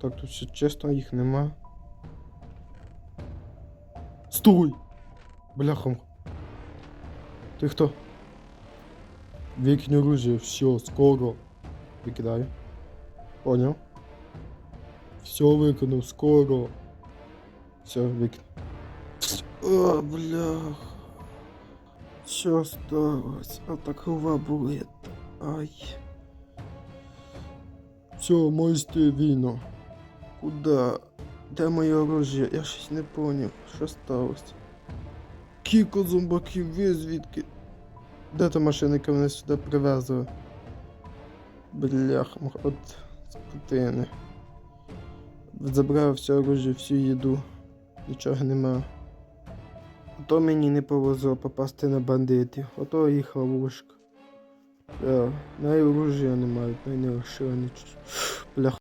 Так, тут все чесно, їх нема. Стой! Бляхом. Ти хто? Викинь оружие, все, скоро. Викидаю. Понял? Все викинув, скоро. Все, викинув. О, блях. Що сталося? А так голова болить. Ай. Все, можете війну. Куда? Де моє оружие? Я щось не поняв. Що сталося? Кіко зомбаків, ви звідки? Де та машина, яка мене сюди привезла? Блях, от скотини. Забрав все оружие, всю їду. Нічого нема. Ото мені не повезло попасти на бандитів. Ото їх ловушка. Да, най оружия не мають, най не лишили нічого. Блях.